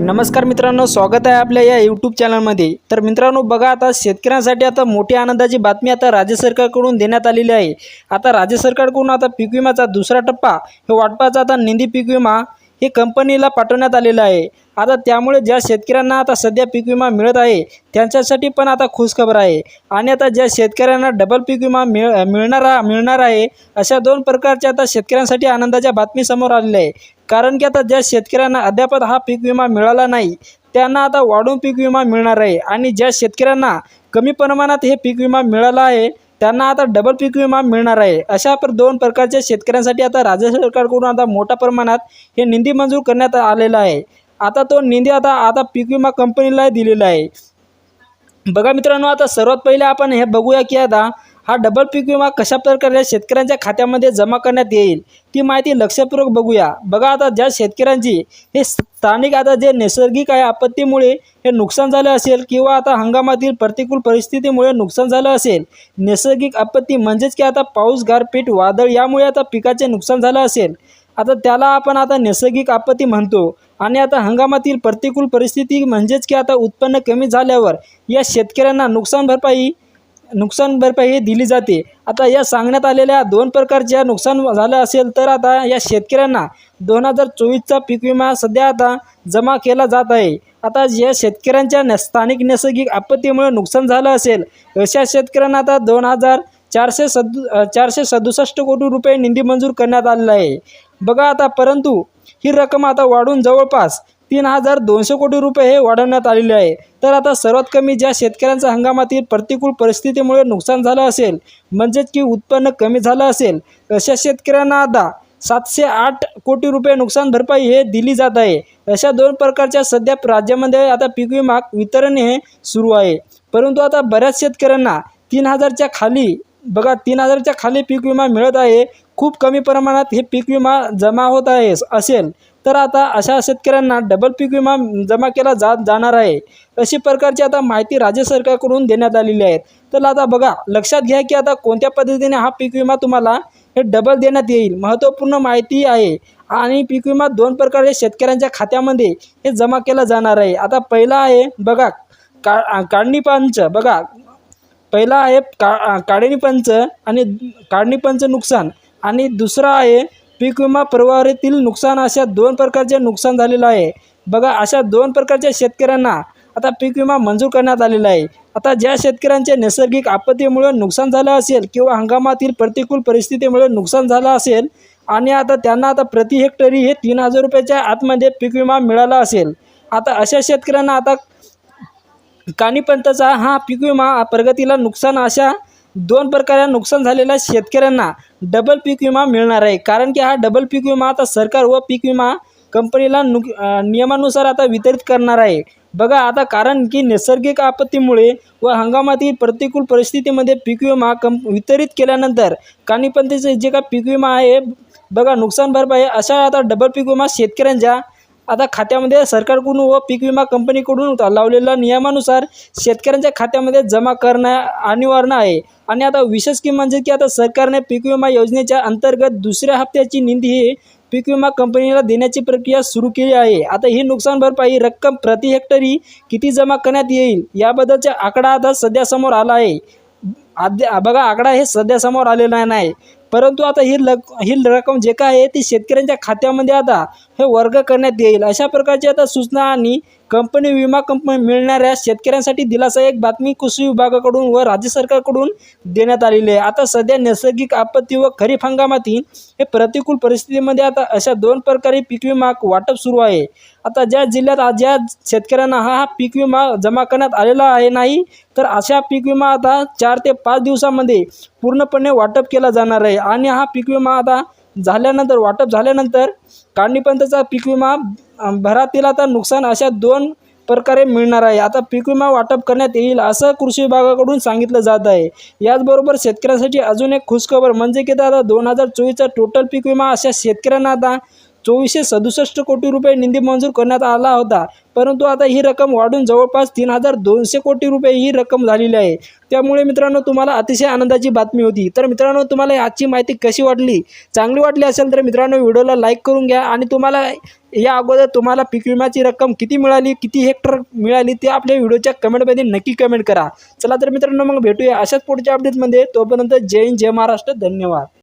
नमस्कार मित्रांनो स्वागत आहे आपल्या या यूट्यूब चॅनलमध्ये तर मित्रांनो बघा आता शेतकऱ्यांसाठी आता मोठी आनंदाची बातमी आता राज्य सरकारकडून देण्यात आलेली आहे. आता राज्य सरकारकडून आता पीक विम्याचा दुसरा टप्पा हे वाटपाचा आता निंदी पीक विमा हे कंपनीला पाठवण्यात आलेलं आहे. आता त्यामुळे ज्या शेतकऱ्यांना आता सध्या पीक विमा मिळत आहे त्यांच्यासाठी पण आता खुशखबर आहे. आणि आता ज्या शेतकऱ्यांना डबल पीक विमा मिळ मिळणार मिळणार आहे अशा दोन प्रकारच्या आता शेतकऱ्यांसाठी आनंदाच्या बातमी समोर आलेल्या आहे. कारण की आता ज्या शेतकऱ्यांना अद्याप हा पीक विमा मिळाला नाही त्यांना आता वाढून पीक विमा मिळणार आहे. आणि ज्या शेतकऱ्यांना कमी प्रमाणात हे पीक विमा मिळाला आहे त्यांना आता डबल पीक विमा मिळणार आहे. अशा पर दोन प्रकारच्या शेतकऱ्यांसाठी आता राज्य सरकारकडून आता मोठ्या प्रमाणात हे निधी मंजूर करण्यात आलेला आहे. आता तो निधी आता आता पीक विमा कंपनीला दिलेला आहे. बघा मित्रांनो आता सर्वात पहिले आपण हे बघूया की आता हा डबल पीक विमा कशा प्रकारे शेतकऱ्यांच्या खात्यामध्ये जमा करण्यात येईल ती माहिती लक्षपूर्वक बघूया. बघा आता ज्या शेतकऱ्यांची हे स्थानिक आता जे नैसर्गिक आहे आपत्तीमुळे हे नुकसान झालं असेल किंवा आता हंगामातील प्रतिकूल परिस्थितीमुळे नुकसान झालं असेल नैसर्गिक आपत्ती म्हणजेच की आता पाऊस गारपीट वादळ यामुळे आता पिकाचे नुकसान झालं असेल. आता त्याला आपण आता नैसर्गिक आपत्ती म्हणतो आणि आता हंगामातील प्रतिकूल परिस्थिती म्हणजेच की आता उत्पन्न कमी झाल्यावर या शेतकऱ्यांना नुकसान भरपाई नुकसान भरपाई दिली जाते. आता या सांगण्यात आलेल्या दोन प्रकारच्या नुकसान झालं असेल तर आता या शेतकऱ्यांना दोन हजार चोवीसचा पीक विमा सध्या आता जमा केला जात आहे. आता या शेतकऱ्यांच्या न स्थानिक नैसर्गिक आपत्तीमुळे नुकसान झालं असेल अशा शेतकऱ्यांना आता दोन हजार चारशे सदु चारशे सदुसष्ट कोटी रुपये निधी मंजूर करण्यात आलेला आहे. बघा आता परंतु ही रक्कम आता वाढून जवळपास तीन हजार दोनशे कोटी रुपये हे वाढवण्यात आलेले आहे. तर आता सर्वात कमी ज्या शेतकऱ्यांचा हंगामातील प्रतिकूल परिस्थितीमुळे नुकसान झालं असेल म्हणजेच की उत्पन्न कमी झालं असेल अशा शेतकऱ्यांना आता सातशे आठ कोटी रुपये नुकसान भरपाई हे दिली जात आहे. अशा दोन प्रकारच्या सध्या राज्यामध्ये आता पीक विमा वितरण हे सुरू आहे. परंतु आता बऱ्याच शेतकऱ्यांना तीन हजारच्या खाली बघा तीन हजारच्या खाली पीक विमा मिळत आहे. खूप कमी प्रमाणात हे पीक विमा जमा होत आहे असेल. तर आता अशा शेतकऱ्यांना डबल पीक विमा जमा केला जात जाणार आहे. अशी प्रकारची आता माहिती राज्य सरकारकडून देण्यात आलेली आहे. तर आता बघा लक्षात घ्या की आता कोणत्या पद्धतीने हा पीक विमा तुम्हाला हे डबल देण्यात येईल. महत्त्वपूर्ण माहिती आहे. आणि पीक विमा दोन प्रकारे शेतकऱ्यांच्या खात्यामध्ये हे जमा केला जाणार आहे. आता पहिला आहे बघा का काढणी पंच बघा. पहिला आहे का काढणी पंच आणि काढणी पंच नुकसान. आणि दुसरा आहे पीक विमा परवारीतील नुकसान अशा दोन प्रकारचे नुकसान झालेलं आहे. बघा अशा दोन प्रकारच्या शेतकऱ्यांना आता पीक विमा मंजूर करण्यात आलेला आहे. आता ज्या शेतकऱ्यांचे नैसर्गिक आपत्तीमुळे नुकसान झालं असेल किंवा हंगामातील प्रतिकूल परिस्थितीमुळे नुकसान झालं असेल आणि आता त्यांना आता प्रति हेक्टरी हे तीन हजार रुपयाच्या आतमध्ये पीक विमा मिळाला असेल आता अशा शेतकऱ्यांना आता कानिपंतचा हा पीक विमा प्रगतीला नुकसान अशा दोन प्रकारे नुकसान झालेल्या शेतकऱ्यांना डबल पीक विमा मिळणार आहे. कारण की हा डबल पीक विमा आता सरकार व पीक विमा कंपनीला नुक नियमानुसार आता वितरित करणार आहे. बघा आता कारण की नैसर्गिक आपत्तीमुळे व हंगामातील प्रतिकूल परिस्थितीमध्ये पीक विमा कंप वितरित केल्यानंतर काणीपंथीचे जे का पीक विमा आहे बघा नुकसान भरपाई अशा आता डबल पीक विमा शेतकऱ्यांच्या आता खात्यामध्ये सरकारकडून व पीक विमा कंपनीकडून लावलेल्या नियमानुसार शेतकऱ्यांच्या खात्यामध्ये जमा करणं अनिवार्य आहे. आणि आता विशेष की म्हणजे की आता सरकारने पीक विमा योजनेच्या अंतर्गत दुसऱ्या हप्त्याची निधी ही पीक विमा कंपनीला देण्याची प्रक्रिया सुरू केली आहे. आता ही नुकसान भरपाई रक्कम प्रति हेक्टरी किती जमा करण्यात येईल याबद्दलचा आकडा आता सध्या समोर आला आहे. आद्या बघा आकडा हे सध्या समोर आलेला नाही. परंतु आता ही लक ही रक्कम जे काय आहे ती शेतकऱ्यांच्या खात्यामध्ये आता हे वर्ग करण्यात येईल. अशा प्रकारची आता सूचना आणि कंपनी विमा कंपनी मिळणाऱ्या शेतकऱ्यांसाठी दिलासा एक बातमी कृषी विभागाकडून व राज्य सरकारकडून देण्यात आलेली आहे. आता सध्या नैसर्गिक आपत्ती व खरीप हंगामातील हे प्रतिकूल परिस्थितीमध्ये आता अशा दोन प्रकारे पीक विमा वाटप सुरू आहे. आता ज्या जिल्ह्यात आज ज्या शेतकऱ्यांना हा हा पीक विमा जमा करण्यात आलेला आहे नाही तर अशा पीक विमा आता चार ते पाच दिवसामध्ये पूर्णपणे वाटप केला जाणार आहे आणि हा पीक विमा आता झाल्यानंतर वाटप झाल्यानंतर काढणीपर्यंतचा पीक विमा भरातील आता नुकसान अशा दोन प्रकारे मिळणार आहे. आता पीक विमा वाटप करण्यात येईल असं कृषी विभागाकडून सांगितलं जात आहे. याचबरोबर शेतकऱ्यांसाठी अजून एक खुशखबर म्हणजे की आता दोन हजार चोवीसचा टोटल पीक विमा अशा शेतकऱ्यांना आता चोवीसशे सदुसष्ट कोटी रुपये निधी मंजूर करण्यात आला होता. परंतु आता ही रक्कम वाढून जवळपास तीन हजार दोनशे कोटी रुपये ही रक्कम झालेली आहे. त्यामुळे मित्रांनो तुम्हाला अतिशय आनंदाची बातमी होती. तर मित्रांनो तुम्हाला आजची माहिती कशी वाटली? चांगली वाटली असेल तर मित्रांनो व्हिडिओला लाईक करून घ्या आणि तुम्हाला या अगोदर तुम्हाला पीक विम्याची रक्कम किती मिळाली किती हेक्टर मिळाली ते आपल्या व्हिडिओच्या कमेंटमध्ये नक्की कमेंट करा. चला तर मित्रांनो मग भेटूया अशाच पुढच्या अपडेटमध्ये तोपर्यंत जय हिंद जय महाराष्ट्र. धन्यवाद.